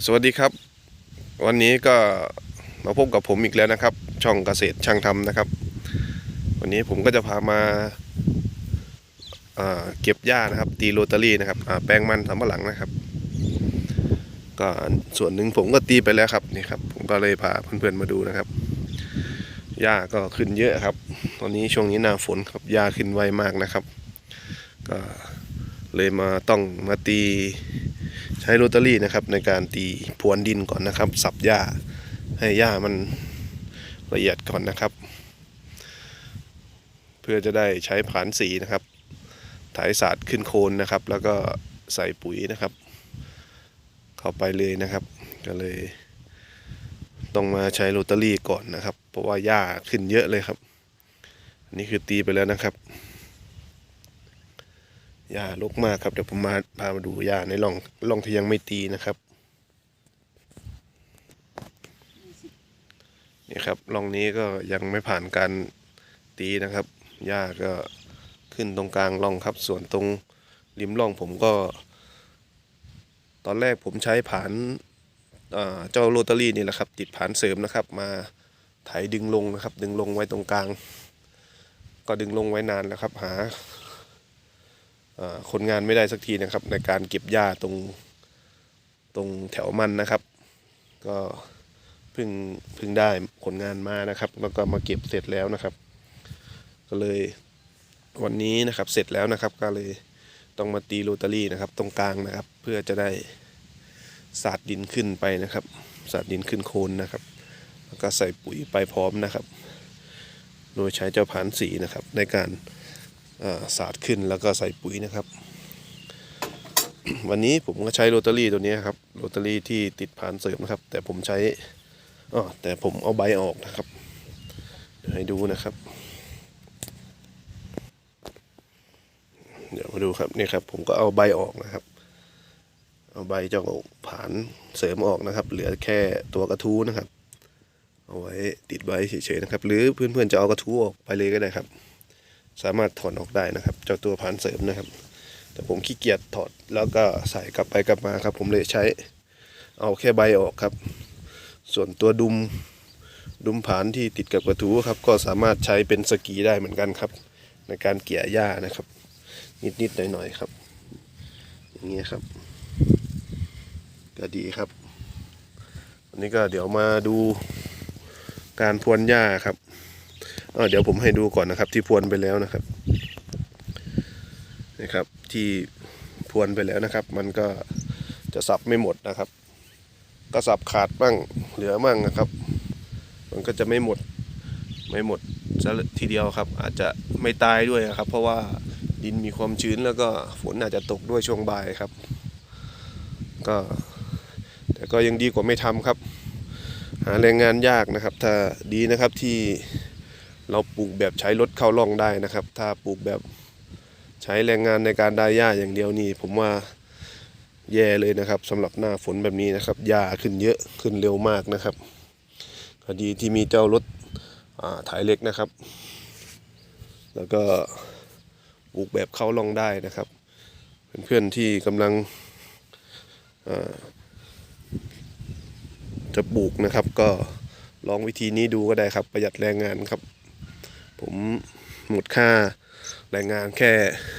สวัสดีครับ วันนี้ก็มาพบกับผมอีกแล้วนะครับ ช่องเกษตรช่างทำนะครับ วันนี้ผมก็จะพามาเก็บหญ้านะครับ ตีโรตารี่นะครับแปลงมันสำปะหลังนะครับ ก็ส่วนหนึ่งผมก็ตีไปแล้วครับนี่ครับ ผมก็เลยพาเพื่อนๆมาดูนะครับหญ้าก็ขึ้นเยอะครับ ตอนนี้ช่วงนี้หน้าฝนครับหญ้าขึ้นไวมากนะครับ ก็เลยมาต้องมาตี ใช้โรตารี่นะครับในการตีพรวนดินก่อนนะครับ สับหญ้าให้หญ้ามันละเอียดก่อนนะครับ เพื่อจะได้ใช้ผานสีนะครับไถศาสตร์ขึ้นโคนนะครับ แล้วก็ใส่ปุ๋ยนะครับ เข้าไปเลยนะครับ ก็เลย ต้องมาใช้โรตารี่ก่อนนะครับ เพราะว่าหญ้าขึ้นเยอะเลยครับอันนี้คือตีไปแล้วนะครับ หญ้ารกมากครับเดี๋ยวผมมาพามาดูหญ้าในร่องร่องที่ยังไม่ตีนะครับนี่ครับร่องนี้ก็ยังไม่ผ่านการตีนะครับหญ้าก็ขึ้นตรงกลางร่องครับ ส่วนตรงริมร่องผมก็ ตอนแรกผมใช้ผานอ่าเจ้าโรตารี่นี่แหละครับ ติดผานเสริมนะครับ มาไถดึงลงนะครับ ดึงลงไว้ตรงกลาง ก็ดึงลงไว้นานแล้วครับ หา คนงานไม่ได้สักทีนะครับ ในการเก็บหญ้าตรงตรงแถวมันนะครับ ก็เพิ่งเพิ่งได้คนงานมานะครับ แล้วก็มาเก็บเสร็จแล้วนะครับ ก็เลยวันนี้นะครับเสร็จแล้วนะครับ ก็เลยต้องมาตีโรตารี่นะครับ ตรงกลางนะครับ เพื่อจะได้สาดดินขึ้นไปนะครับสาดดินขึ้นโคนนะครับ แล้วก็ใส่ปุ๋ยไปพร้อมนะครับ โดยใช้เจ้าผานสีนะครับในการ สาดขึ้นแล้วก็ใส่ปุ๋ยนะครับ วันนี้ผมก็ใช้โรตารี่ตัวนี้ครับโรตารี่ที่ติดผ่านเสริมนะครับ แต่ผมใช้อ๋อแต่ผมเอาใบออกนะครับเดี๋ยวให้ดูนะครับ เดี๋ยวมาดูครับนี่ครับผมก็เอาใบออกนะครับ เอาใบจ้าผ่านเสริมออกนะครับ เหลือแค่ตัวกระทู้นะครับ เอาไว้ติดไว้เฉยๆนะครับ หรือเพื่อนๆจะเอากระทู้ออกไปเลยก็ได้ครับ สามารถถอนออกได้นะครับ เจ้าตัวผานเสริมนะครับ แต่ผมขี้เกียจถอดแล้วก็ใส่กลับไปกลับมาครับ ผมเลยใช้เอาแค่ใบออกครับ ส่วนตัวดุมดุมผานที่ติดกับกระทู้ครับ ก็สามารถใช้เป็นสกีได้เหมือนกันครับ ในการเกี่ยหญ้านะครับ นิดๆหน่อยๆครับ อย่างเงี้ยครับ ก็ดีครับวันนี้ก็เดี๋ยวมาดูการพรวนหญ้าครับ เดี๋ยวผมให้ดูก่อนนะครับ ที่พรวนไปแล้วนะครับนะครับ ที่พรวนไปแล้วนะครับ มันก็จะสับไม่หมดนะครับ ก็สับขาดบ้างเหลือบ้างนะครับ มันก็จะไม่หมดไม่หมดซะทีเดียวครับ อาจจะไม่ตายด้วยนะครับ เพราะว่าดินมีความชื้นแล้วก็ฝนอาจจะตกด้วยช่วงบ่ายครับ ก็ แต่ก็ยังดีกว่าไม่ทำครับ หาแรงงานยากนะครับ ถ้าดีนะครับที่ เราปลูกแบบใช้รถเข้าร่องได้นะครับ ถ้าปลูกแบบใช้แรงงานในการไดาหญ้าอย่างเดียวนี่ ผมว่าแย่เลยนะครับสำหรับหน้าฝนแบบนี้นะครับหญ้าขึ้นเยอะขึ้นเร็วมากนะครับพอดีที่มีเจ้ารถอ่าถ่ายเล็กนะครับ แล้วก็ปลูกแบบเข้าร่องได้นะครับ เพื่อนๆที่กำลังจะปลูกนะครับ ก็ลองวิธีนี้ดูก็ได้ครับประหยัดแรงงานครับ ผมหมดค่าแรงงานแค่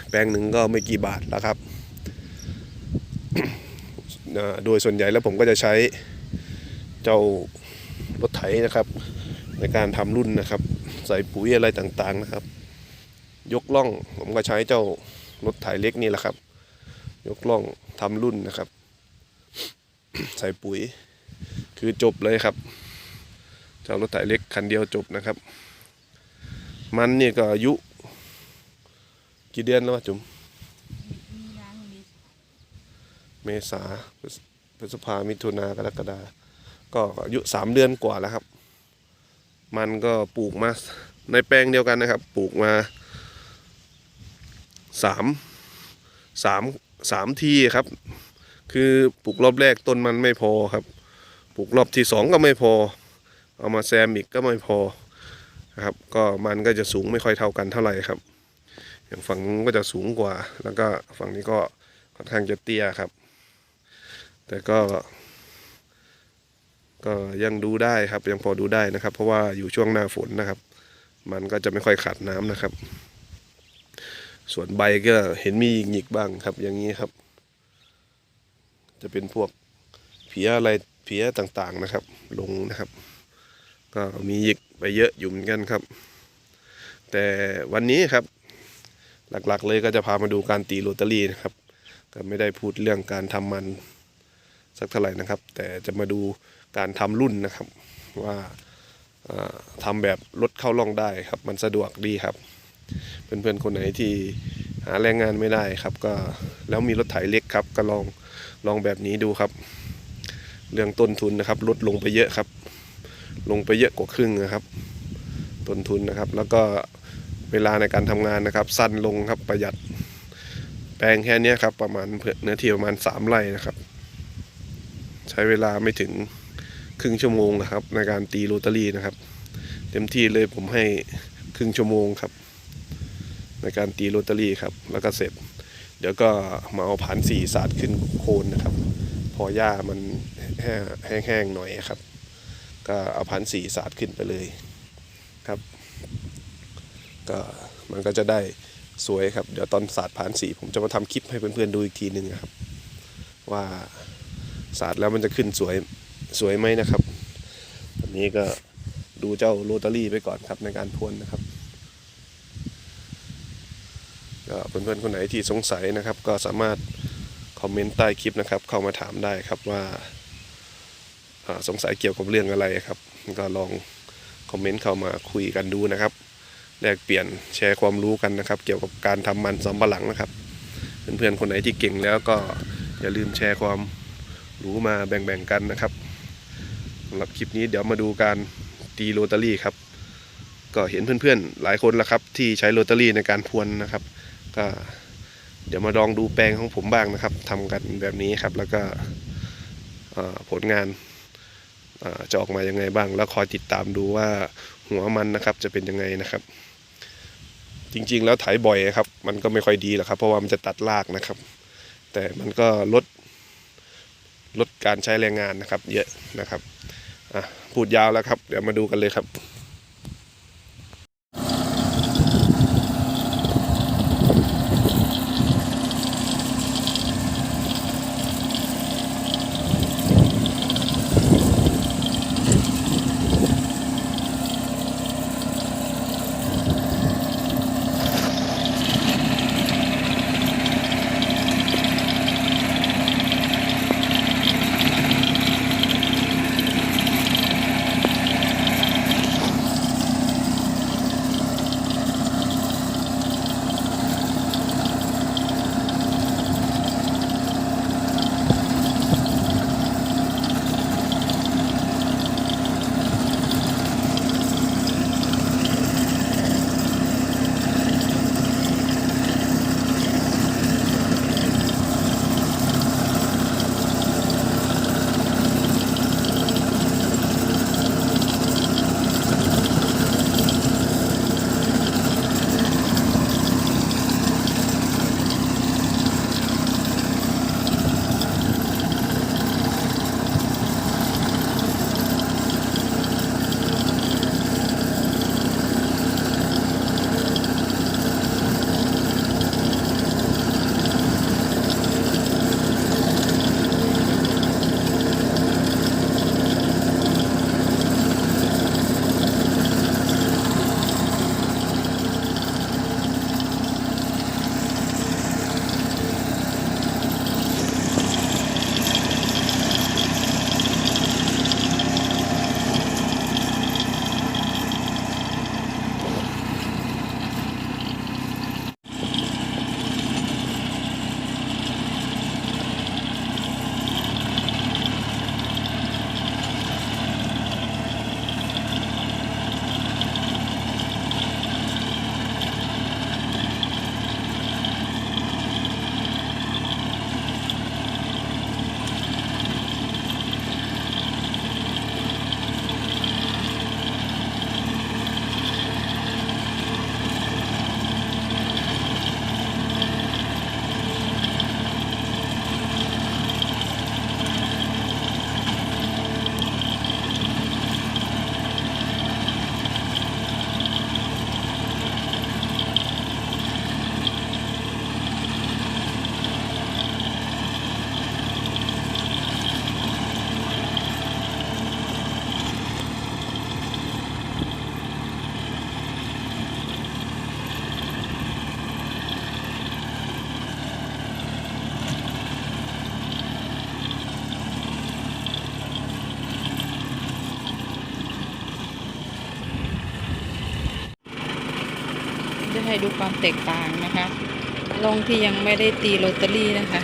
แปลงหนึ่งก็ไม่กี่บาทแล้วครับ โดยส่วนใหญ่แล้วผมก็จะใช้เจ้ารถไถนะครับ ในการทำรุ่นนะครับ ใส่ปุ๋ยอะไรต่างๆนะครับ ยกล่องผมก็ใช้เจ้ารถไถเล็กนี่แหละครับ ยกล่องทำรุ่นนะครับ ใส่ปุ๋ยคือจบเลยครับเจ้ารถไถเล็กคันเดียวจบนะครับ มันนี่ก็อายุ กี่เดือนแล้ววะจุ๋มมีนาถึงมีเมษาพฤษพฤษภามิถุนากรกฎาก็อายุสามเดือนกว่าแล้วครับ มันก็ปลูกมาในแปลงเดียวกันนะครับ ปลูกมาสามสามสามทีครับ คือปลูกรอบแรกต้นมันไม่พอครับ ปลูกรอบที่สองก็ไม่พอ เอามาแซมอีกก็ไม่พอ นะครับก็มันก็จะสูงไม่ค่อยเท่ากันเท่าไหร่ครับ อย่างฝั่งนู้นก็จะสูงกว่า แล้วก็ฝั่งนี้ก็ค่อนข้างจะเตี้ยครับ แต่ก็ ก็ยังดูได้ครับยังพอดูได้นะครับ เพราะว่าอยู่ช่วงหน้าฝนนะครับ มันก็จะไม่ค่อยขาดน้ำนะครับ ส่วนใบก็เห็นมีหงิกบ้างครับ อย่างนี้ครับ จะเป็นพวกเพี้ยอะไรเพี้ยต่างๆนะครับ ลงนะครับ ก็มีหยิก ไปเยอะอยู่เหมือนกันครับ แต่วันนี้ครับ หลักๆเลยก็จะพามาดูการตีโรตารี่นะครับ ก็ไม่ได้พูดเรื่องการทำมันสักเท่าไหร่นะครับ แต่จะมาดูการทำรุ่นนะครับว่าอ่าทำแบบรถเข้าล่องได้ครับ มันสะดวกดีครับ เพื่อนๆคนไหนที่หาแรงงานไม่ได้ครับก็แล้วมีรถไถเล็กครับ ก็ลองลองแบบนี้ดูครับ เรื่องต้นทุนนะครับลดลงไปเยอะครับ ลงไปเยอะกว่าครึ่งนะครับต้นทุนนะครับ แล้วก็เวลาในการทำงานนะครับ สั้นลงครับประหยัด แปลงแค่นี้ครับ ประมาณเนื้อที่ประมาณสามไร่นะครับ ใช้เวลาไม่ถึงครึ่งชั่วโมงนะครับ ในการตีโรตารี่นะครับ เต็มที่เลยผมให้ครึ่งชั่วโมงครับ ในการตีโรตารี่ครับ แล้วก็เสร็จ เดี๋ยวก็มาเอาผานสีสาดขึ้นโคนนะครับ พอหญ้ามันแห้งแห้งๆหน่อยครับ ก็เอาผานสีสาดขึ้นไปเลยครับ ก็มันก็จะได้สวยครับ เดี๋ยวตอนสาดผานสีผมจะมาทำคลิปให้เพื่อนๆดูอีกทีหนึ่งครับ ว่าสาดแล้วมันจะขึ้นสวยสวยไหมนะครับตอนนี้ก็ดูเจ้าโรตารี่ไปก่อนครับในการพ่นนะครับก็เพื่อนๆคนไหนที่สงสัยนะครับ ก็สามารถคอมเมนต์ใต้คลิปนะครับ เข้ามาถามได้ครับว่า สงสัยเกี่ยวกับเรื่องอะไรครับ ก็ลองคอมเมนต์เข้ามาคุยกันดูนะครับแลกเปลี่ยนแชร์ความรู้กันนะครับ เกี่ยวกับการทำมันสำปะหลังนะครับ เพื่อนๆคนไหนที่เก่งแล้วก็อย่าลืมแชร์ความรู้มาแบ่งๆกันนะครับสำหรับคลิปนี้เดี๋ยวมาดูการตีโรตารี่ครับก็เห็นเพื่อนๆหลายคนแล้วครับ ที่ใช้โรตารี่ในการพวนนะครับ ก็เดี๋ยวมาลองดูแปลงของผมบ้างนะครับทำกันแบบนี้ครับ แล้วก็ผลงาน จะออกมายังไงบ้าง แล้วคอยติดตามดูว่าหัวมันนะครับจะเป็นยังไงนะครับ จริงๆแล้วไถบ่อยครับ มันก็ไม่ค่อยดีหรอกครับ เพราะว่ามันจะตัดรากนะครับ แต่มันก็ลดลดการใช้แรงงานนะครับ เยอะนะครับอะพูดยาวแล้วครับ เดี๋ยวมาดูกันเลยครับ ดูความแตกต่างนะคะลงที่ยังไม่ได้ตีโรตารี่นะคะ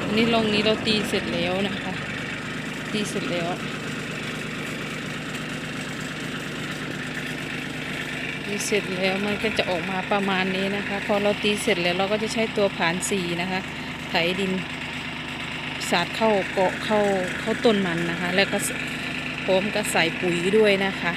อันนี้ลงนี้เราตีเสร็จแล้วนะคะ ตีเสร็จแล้วตีเสร็จแล้วมันก็จะออกมาประมาณนี้นะคะ พอเราตีเสร็จแล้วเราก็จะใช้ตัวผานสีนะคะ ไถดินสาดเข้าเกาะเข้าเข้าต้นมันนะคะ แล้วก็พร้อมก็ใส่ปุ๋ยด้วยนะคะ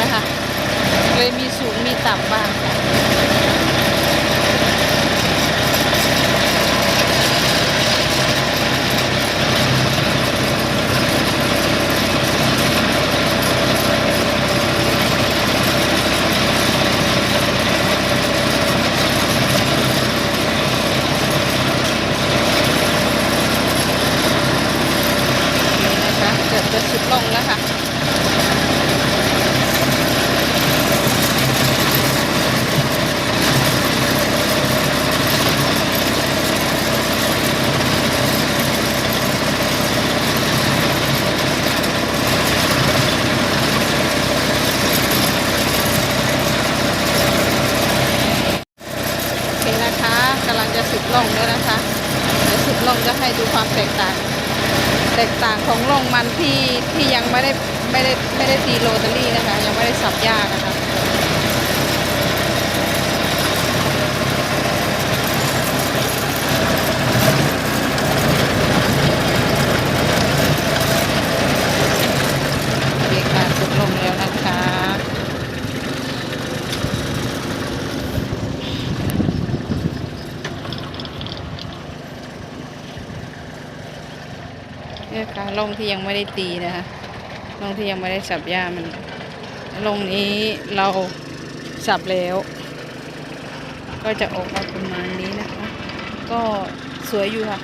นะคะ เลยมีสูงมีต่ำบ้างค่ะนี่นะคะเกือบจะสุดลงแล้วค่ะ โอเคนะคะกำลังจะสุดลงแล้วนะคะเดี๋ยวสุดลงจะให้ดูความแตกต่าง แต่างของลงมันที่ที่ยังไม่ได้ไม่ได้ไม่ได้ตีโรตารี่นะคะ ยังไม่ได้สับยากนะคะ โอเคค่ะสุดลงแล้วนะคะ ร่องที่ยังไม่ได้ตีนะคะลงที่ยังไม่ได้สับหญ้ามันลงนี้เราสับแล้ว ก็จะออกมาประมาณนี้นะคะ ก็สวยอยู่ค่ะ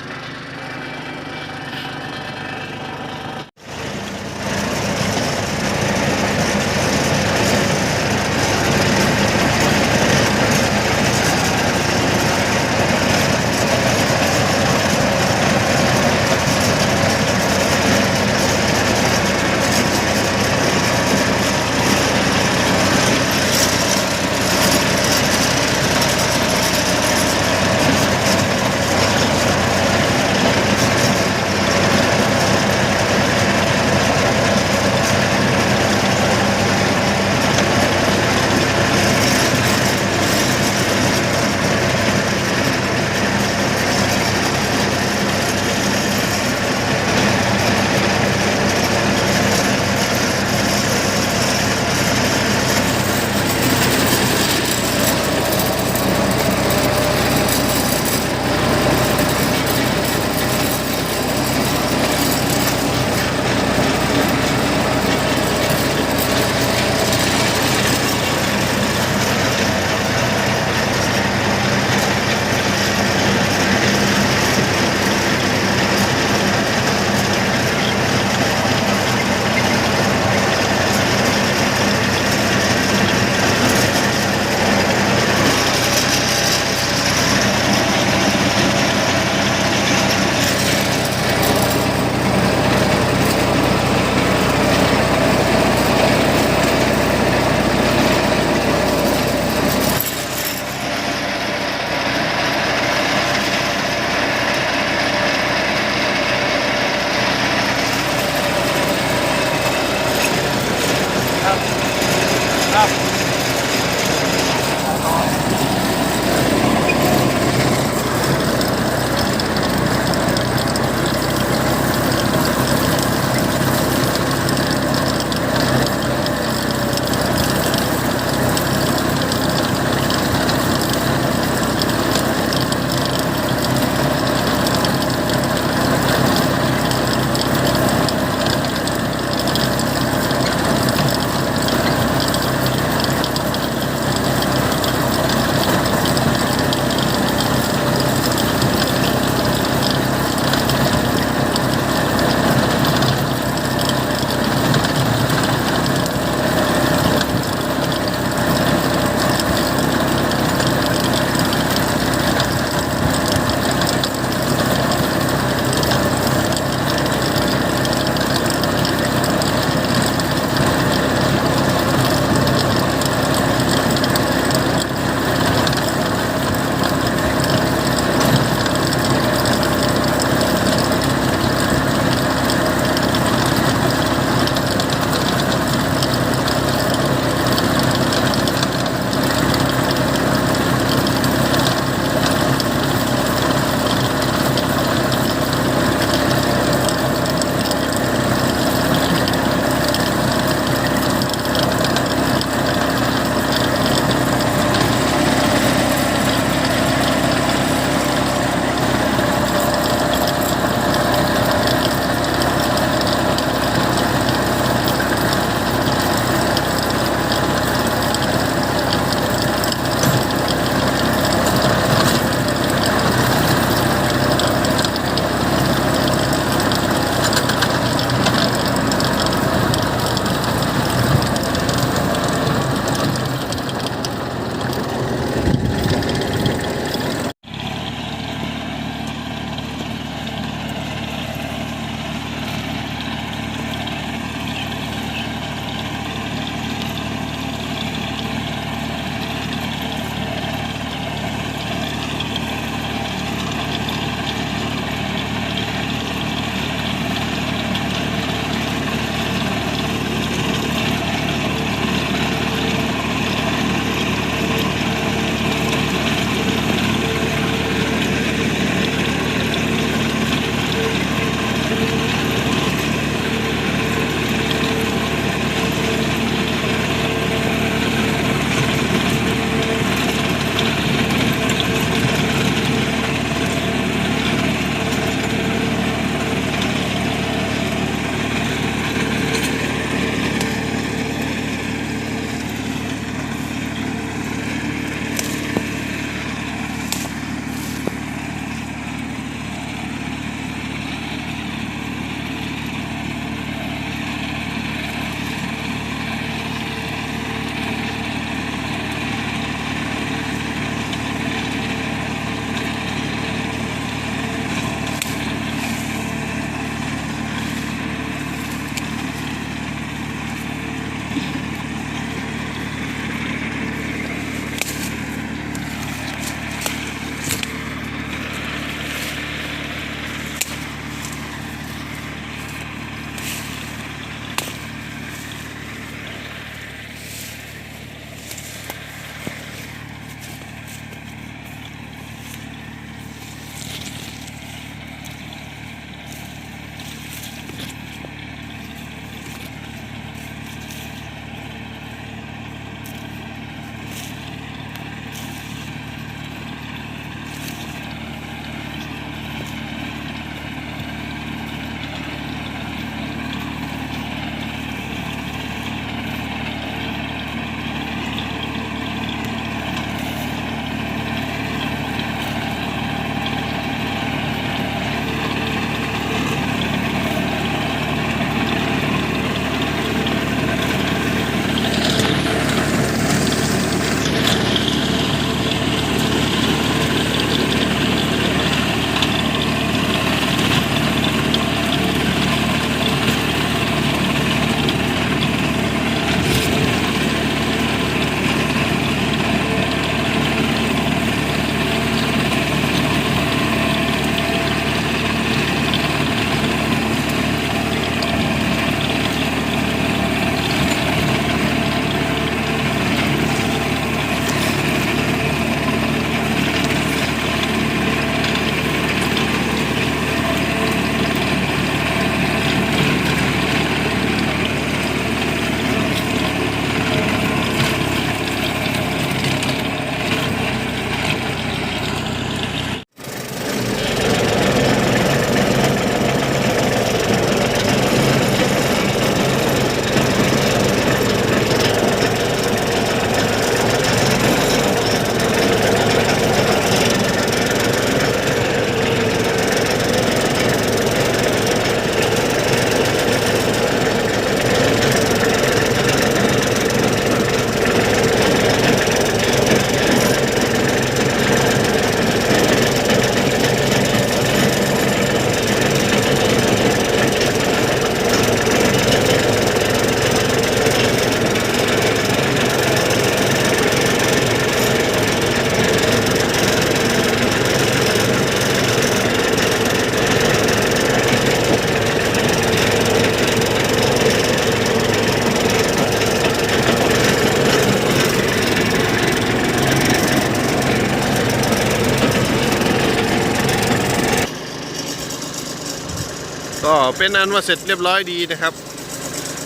เป็นอันว่าเสร็จเรียบร้อยดีนะครับ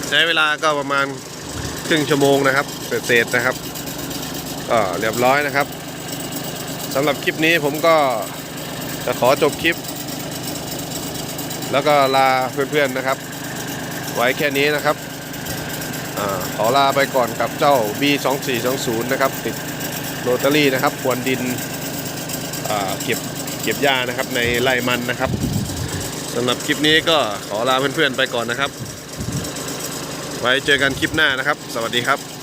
ใช้เวลาก็ประมาณครึ่งชั่วโมงนะครับเศษๆนะครับก็เรียบร้อยนะครับสำหรับคลิปนี้ผมก็จะขอจบคลิป แล้วก็ลาเพื่อนๆนะครับ ไว้แค่นี้นะครับอขอลาไปก่อนกับเจ้า B2420 นะครับติดโรตารี่นะครับควนดินเก็บเก็บหญ้านะครับในไร่มันนะครับำหรับคลิปนี้ก็ขอลาเพื่อนๆไปก่อนนะครับ ไว้เจอกันคลิปหน้านะครับ สวัสดีครับ